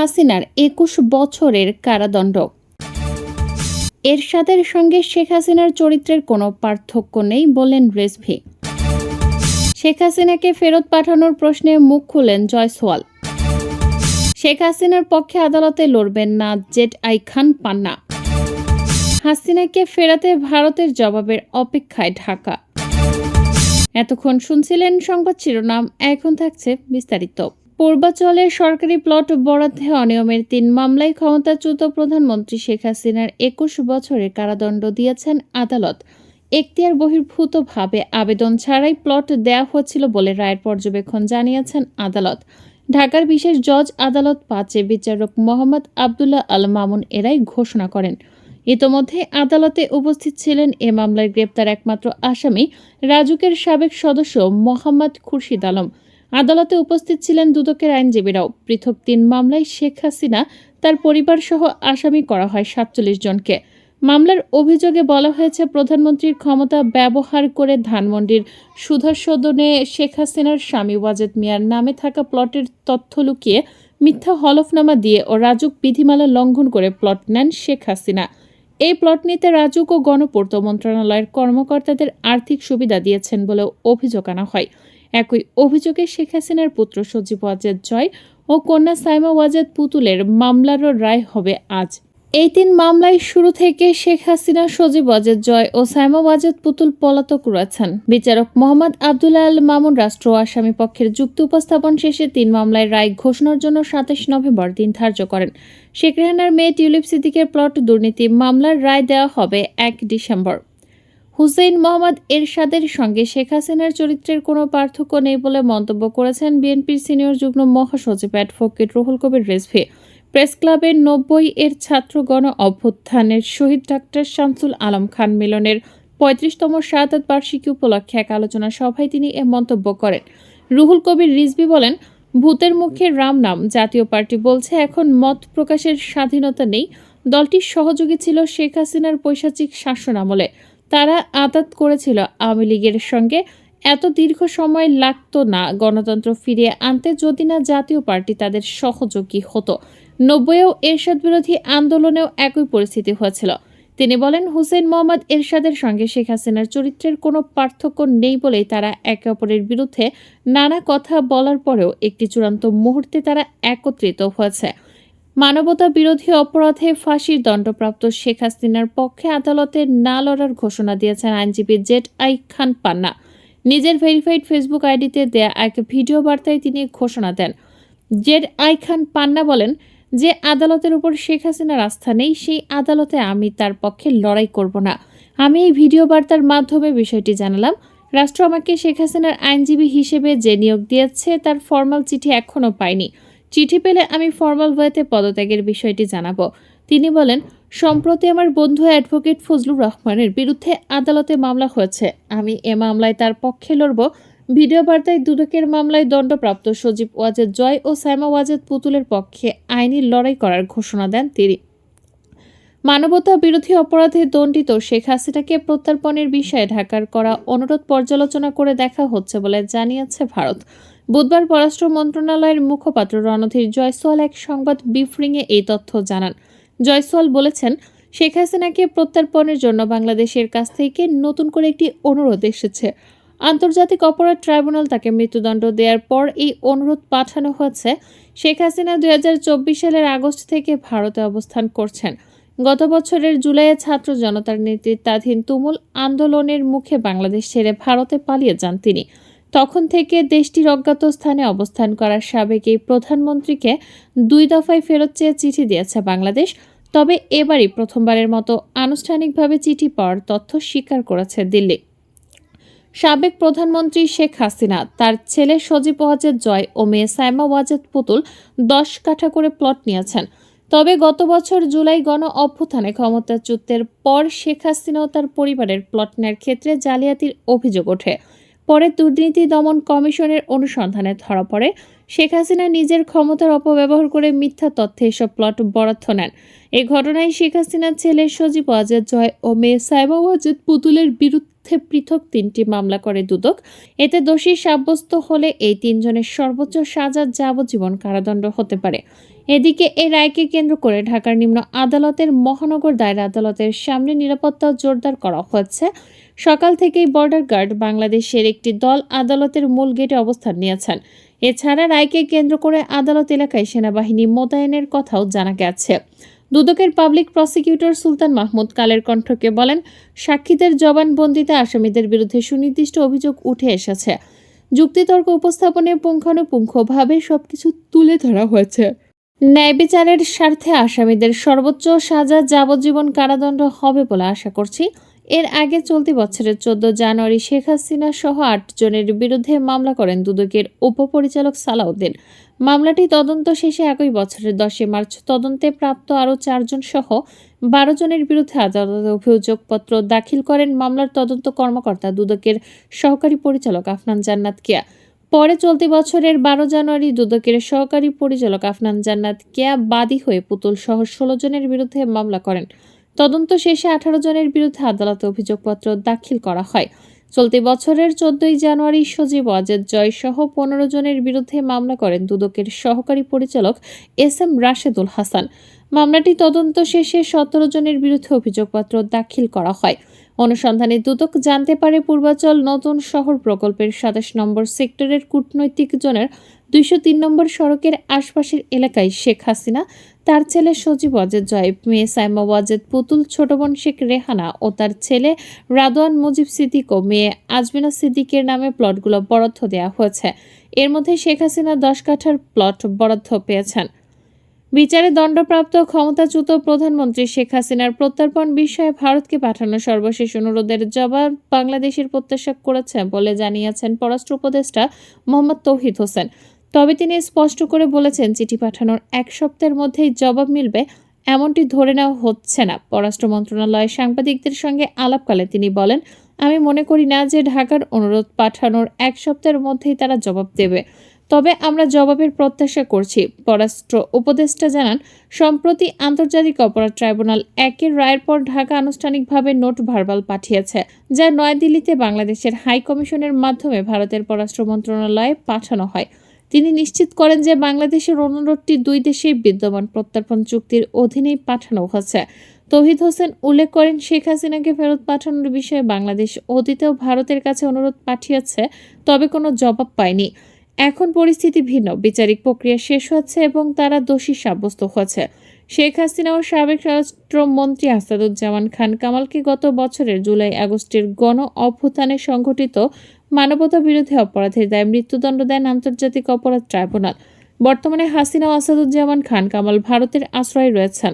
হাসিনার একুশ বছরের কারাদণ্ড। এরশাদের সঙ্গে শেখ হাসিনার চরিত্রের কোনো পার্থক্য নেই বললেন রেজভি। শেখ হাসিনাকে ফেরত পাঠানোর প্রশ্নে মুখ খুলেন জয়সওয়াল। শেখ হাসিনার পক্ষে আদালতে লড়বেন না জেট আই খান পান্না। হাসিনাকে ফেরাতে ভারতের জবাবের অপেক্ষায় ঢাকা। এতক্ষণ শুনছিলেন সংবাদ শিরোনাম, এখন থাকছে বিস্তারিত। পূর্বাচলের সরকারি প্লট বরাদ্দে অনিয়মের তিন মামলায় ক্ষমতাচ্যুত প্রধানমন্ত্রী শেখ হাসিনার একুশ বছরের কারাদণ্ড দিয়েছেন আদালত। এখতিয়ার বহির্ভূতভাবে আবেদন ছাড়াই প্লট দেয়া হচ্ছিল বলে রায়ের পর্যবেক্ষণ জানিয়েছেন আদালত। ঢাকার বিশেষ জজ আদালত পাঁচে বিচারক মোহাম্মদ আবদুল্লাহ আল মামুন এরাই ঘোষণা করেন। ইতোমধ্যে আদালতে উপস্থিত ছিলেন এ মামলার গ্রেপ্তার একমাত্র আসামি রাজুকের সাবেক সদস্য মোহাম্মদ খুরশিদ আলম। আদালতে উপস্থিত ছিলেন দুদকের আইনজীবীরাও। পৃথক তিন মামলায় শেখ হাসিনা তার পরিবার সহ আসামি করা হয় সাতচল্লিশ জনকে। মামলার অভিযোগে বলা হয়েছে, প্রধানমন্ত্রীর ক্ষমতা ব্যবহার করে ধানমন্ডির সুধাসদনে শেখ হাসিনার স্বামী ওয়াজেদ মিয়ার নামে থাকা প্লটের তথ্য লুকিয়ে মিথ্যা হলফনামা দিয়ে ও রাজুক বিধিমালা লঙ্ঘন করে প্লট নেন শেখ হাসিনা। এই প্লট নিতে রাজুক ও গণপূর্ত মন্ত্রণালয়ের কর্মকর্তাদের আর্থিক সুবিধা দিয়েছেন বলেও অভিযোগ আনা হয়। একই অভিযোগে শেখ হাসিনার পুত্র সজীব ওয়াজেদ জয় ও কন্যা সাইমা ওয়াজেদ পুতুলের মামলারও রায় হবে আজ। এই তিন মামলায় শুরু থেকে শেখ হাসিনা, সজীব ওয়াজেদ জয় ও সাইমা ওয়াজেদ পুতুল পলাতক রয়েছেন। বিচারক মোহাম্মদ আবদুল্লাহ আল মামুন রাষ্ট্র আসামি পক্ষের যুক্তি উপস্থাপন শেষে তিন মামলায় রায় ঘোষণার জন্য সাতাশ নভেম্বর দিন ধার্য করেন। শেখ রেহানার মেয়ে টিউলিপ সিদ্দিকের প্লট দুর্নীতি মামলার রায় দেওয়া হবে এক ডিসেম্বর। হুসেইন মোহাম্মদ এরশাদের সঙ্গে শেখ হাসিনার চরিত্রের কোনো পার্থক্য নেই বলে মন্তব্য করেছেন বিএনপির সিনিয়র যুগ্ম মহাসচিব অ্যাডভোকেট রুহুল কবির রেজভি। প্রেস ক্লাবের নব্বই এর ছাত্র গণ অভ্যুত্থানের শহীদ ডাক্তার শামসুল আলম খান মিলনের পঁয়ত্রিশতম শাহাদ বার্ষিকী উপলক্ষে এক আলোচনা সভায় তিনি এ মন্তব্য করেন। রুহুল কবির রিজভি বলেন, ভূতের মুখে রাম নাম, জাতীয় পার্টি বলছে, এখন মত প্রকাশের স্বাধীনতা নেই। দলটির সহযোগী ছিল শেখ হাসিনার পৈশাচিক শাসন আমলে। তারা আতাত করেছিল আওয়ামী লীগের সঙ্গে। এত দীর্ঘ সময় লাগতো না গণতন্ত্র ফিরিয়ে আনতে, যদি না জাতীয় পার্টি তাদের সহযোগী হতো। নব্বইয়েও এরশাদ বিরোধী আন্দোলনেও একই পরিস্থিতি হয়েছিল। তিনি বলেন, হুসেন মোহাম্মদ এরশাদের সঙ্গে শেখ হাসিনার চরিত্রের কোনো পার্থক্য নেই বলেই তারা একে অপরের বিরুদ্ধে নানা কথা বলার পরেও একটি চূড়ান্ত মুহূর্তে তারা একত্রিত হয়েছে। মানবতা বিরোধী অপরাধে ফাঁসির দণ্ডপ্রাপ্ত শেখ হাসিনার পক্ষে আদালতে না লড়ার ঘোষণা দিয়েছেন আইনজীবী জেড আই খান পান্না। নিজের ভেরিফাইড ফেসবুক আইডিতে দেয়া এক ভিডিও বার্তায় তিনি ঘোষণা দেন। জেড আই খান পান্না বলেন যে আদালতের উপর শেখ হাসিনার আস্থা নেই, সেই আদালতে আমি তার পক্ষে লড়াই করব না। আমি এই ভিডিও বার্তার মাধ্যমে বিষয়টি জানালাম। রাষ্ট্র আমাকে শেখ হাসিনার আইনজীবী হিসেবে যে নিয়োগ দিয়েছে, তার ফর্মাল চিঠি এখনও পাইনি। চিঠি পেলে আমি ফর্মাল ওয়েতে পদত্যাগের বিষয়টি জানাব। তিনি বলেন, সম্প্রতি আমার বন্ধু অ্যাডভোকেট ফজলুর রহমানের বিরুদ্ধে আদালতে মামলা হয়েছে। আমি এ মামলায় তার পক্ষে লড়ব। ভিডিও বার্তায় দুদকের মামলায় দণ্ডপ্রাপ্ত সজীব ওয়াজেদ জয় ও সাইমা ওয়াজেদ পুতুলের পক্ষে আইনি লড়াই করার ঘোষণা দেন তিনি। মানবতা বিরোধী অপরাধে দণ্ডিত শেখ হাসিনাকে প্রত্যর্পণের বিষয়ে ঢাকার করা অনুরোধ পর্যালোচনা করে দেখা হচ্ছে বলে জানিয়েছে ভারত। বুধবার পররাষ্ট্র মন্ত্রণালয়ের মুখপাত্র রণধীর জয়সওয়াল এক সংবাদ বিফ্রিংয়ে এই তথ্য জানান। জয়সওয়াল বলেছেন, শেখ হাসিনাকে প্রত্যর্পণের জন্য বাংলাদেশের কাছ থেকে নতুন করে একটি অনুরোধ এসেছে। আন্তর্জাতিক অপরাধ ট্রাইব্যুনাল তাকে মৃত্যুদণ্ড দেওয়ার পর এই অনুরোধ পাঠানো হয়েছে। শেখ হাসিনা দুই হাজার চব্বিশ সালের আগস্ট থেকে ভারতে অবস্থান করছেন। গত বছরের জুলাইয়ে ছাত্র জনতার নেতৃত্বাধীন তুমুল আন্দোলনের মুখে বাংলাদেশ ছেড়ে ভারতে পালিয়ে যান তিনি। তখন থেকে দেশটির অজ্ঞাত স্থানে অবস্থান করার সাবেক এই প্রধানমন্ত্রীকে দুই দফায় ফেরত চেয়ে চিঠি দিয়েছে বাংলাদেশ। তবে এবারই প্রথমবারের মতো আনুষ্ঠানিকভাবে চিঠি পাওয়ার তথ্য স্বীকার করেছে দিল্লি। সাবেক প্রধানমন্ত্রী শেখ হাসিনা, তার ছেলে সজীব ওয়াজেদ জয় ও মেয়ে সাইমা ওয়াজেদ পুতুল দশ কাঠা করে প্লট নিয়েছেন। তবে গত বছর জুলাই গণ অভ্যুত্থানে ক্ষমতাচ্যুতের পর শেখ হাসিনা ও তার পরিবারের প্লট নেওয়ার ক্ষেত্রে জালিয়াতির অভিযোগ ওঠে। পরে দুর্নীতি দমন কমিশনের অনুসন্ধানে ধরা পড়ে, শেখ হাসিনা নিজের ক্ষমতার অপব্যবহার করে মিথ্যা তথ্যে এসব প্লট বরাদ্দ নেন। এ ঘটনায় শেখ হাসিনার ছেলে সজীব ওয়াজেদ জয় ও মেয়ে সাইবা ওয়াজেদ পুতুলের বিরুদ্ধে পৃথক তিনটি মামলা করে দুদক। এতে দোষী সাব্যস্ত হলে এই তিনজনের সর্বোচ্চ সাজা যাবজ্জীবন কারাদণ্ড হতে পারে। এদিকে এই রায়কে কেন্দ্র করে ঢাকার নিম্ন আদালতের মহানগর দায়ের আদালতের সামনে নিরাপত্তা জোরদার করা হচ্ছে সকাল থেকেই বর্ডার গার্ড বাংলাদেশের একটি দল আদালতের মূল গেটে অবস্থান নিয়েছেন। এছাড়া রায়কে কেন্দ্র করে আদালত এলাকায় সেনাবাহিনী মোতায়েনের কথাও জানা গেছে। দুদকের পাবলিক প্রসিকিউটর সুলতান মাহমুদ কালের কণ্ঠকে বলেন, সাক্ষীদের জবানবন্দিতে আসামিদের বিরুদ্ধে সুনির্দিষ্ট অভিযোগ উঠে এসেছে। যুক্তিতর্ক উপস্থাপনে পুঙ্খানুপুঙ্খভাবে সবকিছু তুলে ধরা হয়েছে। ন্যায় বিচারের স্বার্থে আসামিদের সর্বোচ্চ সাজা যাবজ্জীবন কারাদণ্ড হবে বলে আশা করছি। এর আগে চলতি বছরের চোদ্দ জানুয়ারি শেখ হাসিনা সহ আট জনের বিরুদ্ধে মামলা করেন দুদকের উপপরিচালক সালাউদ্দিন। মামলাটি তদন্ত শেষে একই বছরের দশই মার্চ তদন্তে প্রাপ্ত আরও চারজন সহ বারো জনের বিরুদ্ধে আদালতে অভিযোগপত্র দাখিল করেন মামলার তদন্ত কর্মকর্তা দুদকের সহকারী পরিচালক আফনান জান্নাত কিয়া। পরে চলতি বছরের বারো জানুয়ারি দুদকের সহকারী পরিচালক আফনান জান্নাত কেয়া বাদী হয়ে পুতুল সহ ষোলো জনের বিরুদ্ধে মামলা করেন। তদন্ত শেষে আঠারো জনের বিরুদ্ধে আদালতে অভিযোগপত্র দাখিল করা হয়। চলতি বছরের চোদ্দই জানুয়ারি সজীব অজেদ জয় সহ পনেরো জনের বিরুদ্ধে মামলা করেন দুদকের সহকারী পরিচালক এস এম রাশেদুল হাসান। মামলাটি তদন্ত শেষে সতেরো জনের বিরুদ্ধে অভিযোগপত্র দাখিল করা হয়। অনুসন্ধানে দুদক জানতে পারে, পূর্বাচল নতুন শহর প্রকল্পের সাতাশ নম্বর সেক্টরের কূটনৈতিক জনের দুইশো তিন নম্বর সড়কের আশপাশের এলাকায় শেখ হাসিনা, তার ছেলে সজীব ওয়াজেদ জয়েব মেয়ে সাইমা ওয়াজেদ পুতুল, ছোট বোন শেখ রেহানা ও তার ছেলে রাদওয়ান মুজিব সিদ্দিক ও মেয়ে আজমিনা সিদ্দিকের নামে প্লটগুলো বরাদ্দ দেওয়া হয়েছে। এর মধ্যে শেখ হাসিনা দশ কাঠার প্লট বরাদ্দ পেয়েছেন। বিচারে দণ্ডপ্রাপ্ত ক্ষমতাচ্যুত প্রধানমন্ত্রী শেখ হাসিনার প্রত্যর্পণ বিষয়ে ভারতকে পাঠানো সর্বশেষ অনুরোধের জবাব বাংলাদেশের প্রত্যাশা করেছে বলে জানিয়েছেন পররাষ্ট্র উপদেষ্টা মোহাম্মদ তৌহিদ হোসেন। তবে তিনি স্পষ্ট করে বলেছেন, চিঠি পাঠানোর এক সপ্তাহের মধ্যেই জবাব মিলবে, এমনটি ধরে নেওয়া হচ্ছে না। পররাষ্ট্র মন্ত্রণালয় সাংবাদিকদের সঙ্গে আলাপকালে তিনি বলেন, আমি মনে করি না যে ঢাকার অনুরোধ পাঠানোর এক সপ্তাহের মধ্যেই তারা জবাব দেবে। তবে আমরা জবাবের প্রত্যাশা করছি। পররাষ্ট্র উপদেষ্টা জানান, সম্প্রতি আন্তর্জাতিক অপরাধ ট্রাইব্যুনাল একের রায়ের পর ঢাকা আনুষ্ঠানিকভাবে নোট ভার্বাল পাঠিয়েছে, যা নয়াদিল্লিতে বাংলাদেশের হাই কমিশনের মাধ্যমে ভারতের পররাষ্ট্র মন্ত্রণালয়ে পাঠানো হয়। তিনি নিশ্চিত করেন যে বাংলাদেশের অনুরোধটি দুই দেশেই বিদ্যমান প্রত্যর্পণ চুক্তির অধীনেই পাঠানো হয়েছে। তৌহিদ হোসেন উল্লেখ করেন, শেখ হাসিনাকে ফেরত পাঠানোর বিষয়ে বাংলাদেশ অতীতেও ভারতের কাছে অনুরোধ পাঠিয়েছে, তবে কোনো জবাব পায়নি। এখন পরিস্থিতি ভিন্ন। বিচারিক প্রক্রিয়া শেষ হচ্ছে এবং তারা দোষী সাব্যস্ত হয়েছে। শেখ হাসিনা ও সাবেক স্বরাষ্ট্রমন্ত্রী আসাদুজ্জামান খান কামালকে গত বছরের জুলাই আগস্টের গণ অভ্যুত্থানে সংঘটিত মানবতা বিরোধী অপরাধের দায় মৃত্যুদণ্ড দেন আন্তর্জাতিক অপরাধ ট্রাইব্যুনাল। বর্তমানে হাসিনা ও আসাদুজ্জামান খান কামাল ভারতের আশ্রয়ে রয়েছেন।